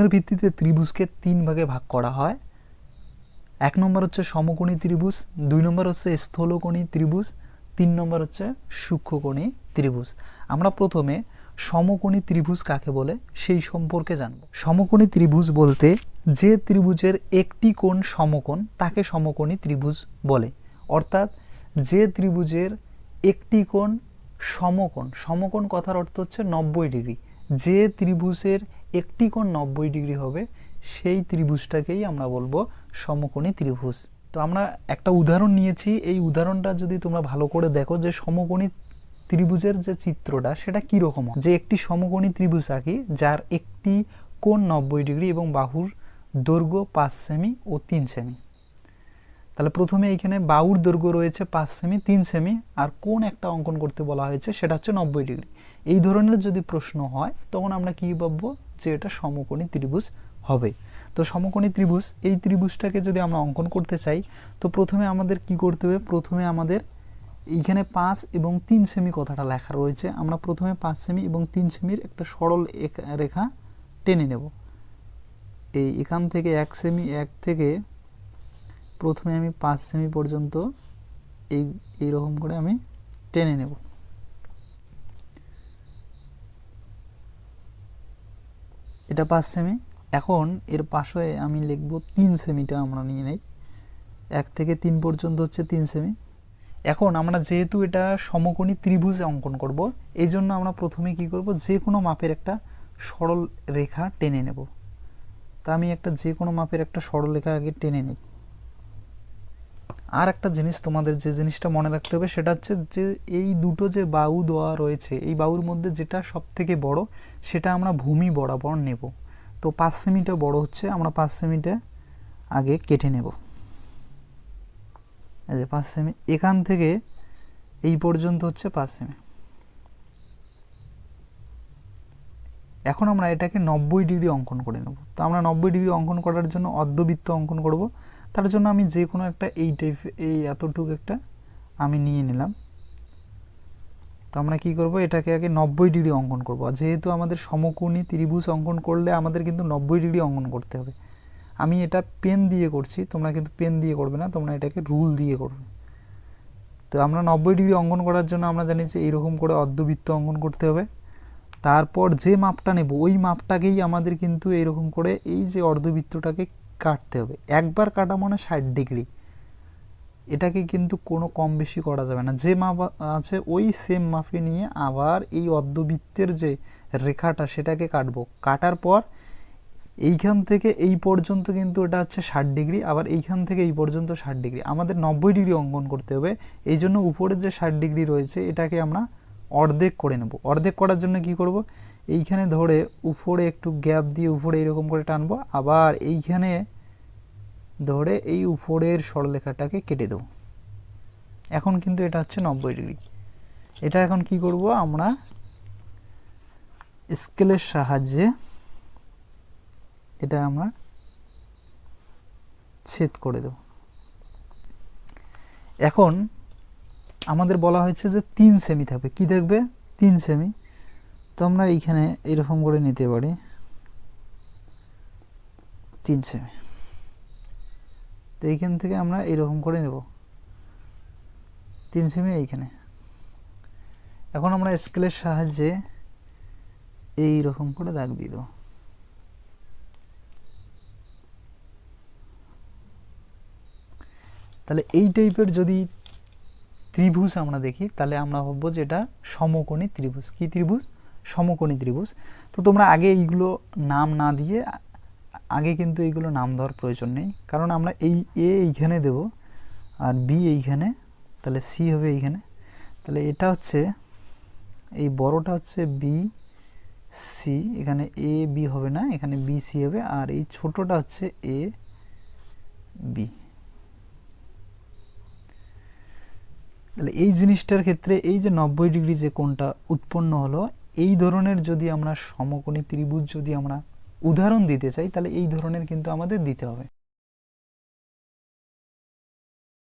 কোণের ভিত্তিতে ত্রিভুজকে তিন ভাগে ভাগ করা হয়। এক নম্বর হচ্ছে সমকোণী ত্রিভুজ, দুই নম্বর হচ্ছে স্থলকোণী ত্রিভুজ, তিন নম্বর হচ্ছে সূক্ষ্মকোণী ত্রিভুজ। আমরা প্রথমে সমকোণী ত্রিভুজ কাকে বলে সেই সম্পর্কে জানব। সমকোণী ত্রিভুজ বলতে যে ত্রিভুজের একটি কোণ সমকোণ তাকে সমকোণী ত্রিভুজ বলে। অর্থাৎ যে ত্রিভুজের একটি কোণ সমকোণ সমকোণ কথার অর্থ হচ্ছে নব্বই ডিগ্রি। যে ত্রিভুজের একটি কোণ নব্বই ডিগ্রি হবে, সেই ত্রিভুজটাকেই আমরা বলব সমকোণী ত্রিভুজ। তো আমরা একটা উদাহরণ নিয়েছি, এই উদাহরণটা যদি তোমরা ভালো করে দেখো যে সমকোণী ত্রিভুজের যে চিত্রটা, সেটা কীরকম যে একটি সমকোণী ত্রিভুজ আঁকি, যার একটি কোণ নব্বই ডিগ্রি এবং বাহুর দৈর্ঘ্য পাঁচ সেমি ও তিন সেমি। তাহলে প্রথমে এইখানে বাউর দৈর্ঘ্য রয়েছে পাঁচ সেমি, তিন সেমি, আর কোন একটা অঙ্কন করতে বলা হয়েছে সেটা হচ্ছে নব্বই ডিগ্রি। এই ধরনের যদি প্রশ্ন হয়, তখন আমরা কী ভাববো? যে এটা সমকোণী ত্রিভুজ হবে। তো সমকোণী ত্রিভুজ, এই ত্রিভুজটাকে যদি আমরা অঙ্কন করতে চাই, তো প্রথমে আমাদের কি করতে হবে? প্রথমে আমাদের এইখানে পাঁচ এবং তিন সেমি কথাটা লেখা রয়েছে। আমরা প্রথমে পাঁচ সেমি এবং তিন সেমির একটা সরল রেখা টেনে নেব। এই এখান থেকে এক সেমি, এক থেকে প্রথমে আমি পাঁচ সেমি পর্যন্ত এই, এইরকম করে আমি টেনে নেব। এটা পাঁচ সেমি এখন এর পাশে আমি লিখব তিন সেমিটা আমরা নিয়ে নেই। এক থেকে তিন পর্যন্ত হচ্ছে তিন সেমি এখন আমরা যেহেতু এটা সমকোণী ত্রিভুজ অঙ্কন করব, এই জন্য আমরা প্রথমে কি করব, যে কোনো মাপের একটা সরল রেখা টেনে নেব। তা আমি একটা যে কোনো মাপের একটা সরল রেখা আগে টেনে নিই। আর একটা জিনিস তোমাদের যে জিনিসটা মনে রাখতে হবে, সেটা হচ্ছে যে এই দুটো যে বাউ দেওয়া রয়েছে, এই বাউর মধ্যে যেটা সব থেকে বড়, সেটা আমরা ভূমি বরাবর নেব। তো পাঁচ সেমিটা বড় হচ্ছে, আমরা পাঁচ সেমিটা আগে কেটে নেব। এই যে পাঁচ সেমি, এখান থেকে এই পর্যন্ত হচ্ছে পাঁচ সেমি। এখন আমরা এটাকে নব্বই ডিগ্রি অঙ্কন করে নেব। তো আমরা নব্বই ডিগ্রি অঙ্কন করার জন্য অর্ধবৃত্ত অঙ্কন করব। তার জন্য আমি যে কোনো একটা এই টাইপ এই এতটুকু একটা আমি নিয়ে নিলাম। তো আমরা কি করব? এটাকে আগে নব্বই ডিগ্রি অঙ্কন করব। যেহেতু আমাদের সমকোণী ত্রিভুজ অঙ্কন করলে আমাদের কিন্তু নব্বই ডিগ্রি অঙ্কন করতে হবে। আমি এটা পেন দিয়ে করছি, তোমরা কিন্তু পেন দিয়ে করবে না, তোমরা এটাকে রুল দিয়ে করবে। তো আমরা নব্বই ডিগ্রি অঙ্কন করার জন্য আমরা জানি যে এইরকম করে অর্ধবৃত্ত অঙ্কন করতে হবে। তারপর যে মাপটা নেব, ওই মাপটাকেই আমাদের কিন্তু এরকম করে এই যে অর্ধবৃত্তটাকে কাটতে হবে। একবার কাটা মানে ষাট ডিগ্রি। এটাকে কিন্তু কোনো কম বেশি করা যাবে না। যে মাপ আছে, ওই সেম মাপে নিয়ে আবার এই অর্ধবৃত্তের যে রেখাটা, সেটাকে কাটবো। কাটার পর এইখান থেকে এই পর্যন্ত কিন্তু এটা হচ্ছে ষাট ডিগ্রি, আবার এইখান থেকে এই পর্যন্ত ষাট ডিগ্রি। আমাদের নব্বই ডিগ্রি অঙ্কন করতে হবে। এই জন্য উপরের যে ষাট ডিগ্রি রয়েছে, এটাকে আমরা অর্ধেক করে নেব। অর্ধেক করার জন্য কি করব? এইখানে ধরে উপরে একটু গ্যাপ দিয়ে উপরে এরকম করে টানবো। আবার এইখানে ধরে এই উপরের সরলরেখাটাকে কেটে দেবো। এখন কিন্তু এটা হচ্ছে নব্বই ডিগ্রি। এটা এখন কি করব আমরা? স্কেলের সাহায্যে এটা আমরা ছেদ করে দেব। এখন আমাদের বলা হয়েছে যে তিন সেমি থাকবে। কি থাকবে? তিন সেমি তো আমরা এইখানে এরকম করে নিতে পারি। তিন সেমি তো এইখান থেকে আমরা এরকম করে নেব। তিন সেমি এইখানে। এখন আমরা স্কেলের সাহায্যে এই রকম করে দাগ দিয়ে দেবো। তাহলে এই টাইপের যদি ত্রিভুজ আমরা দেখি, তাহলে আমরা ভাববো যে এটা সমকোণী ত্রিভুজ। কি ত্রিভুজ? সমকোণী ত্রিভুজ। তো তোমরা আগে এইগুলো নাম না দিয়ে আগে কিন্তু এইগুলো নাম দেওয়ার প্রয়োজন নেই। কারণ আমরা এই এ এইখানে দেব আর বি এইখানে, তাহলে সি হবে এইখানে। তাহলে এটা হচ্ছে, এই বড়টা হচ্ছে বি, সি, এখানে এ, বি হবে না, এখানে বি, সি হবে, আর এই ছোটটা হচ্ছে এ, বি। তাহলে এই জিনিসটার ক্ষেত্রে এই যে নব্বই ডিগ্রি যে কোনটা উৎপন্ন হলো, এই ধরনের যদি আমরা সমকোণী ত্রিভুজ যদি আমরা উদাহরণ দিতে চাই, তাহলে এই ধরনের কিন্তু আমাদের দিতে হবে।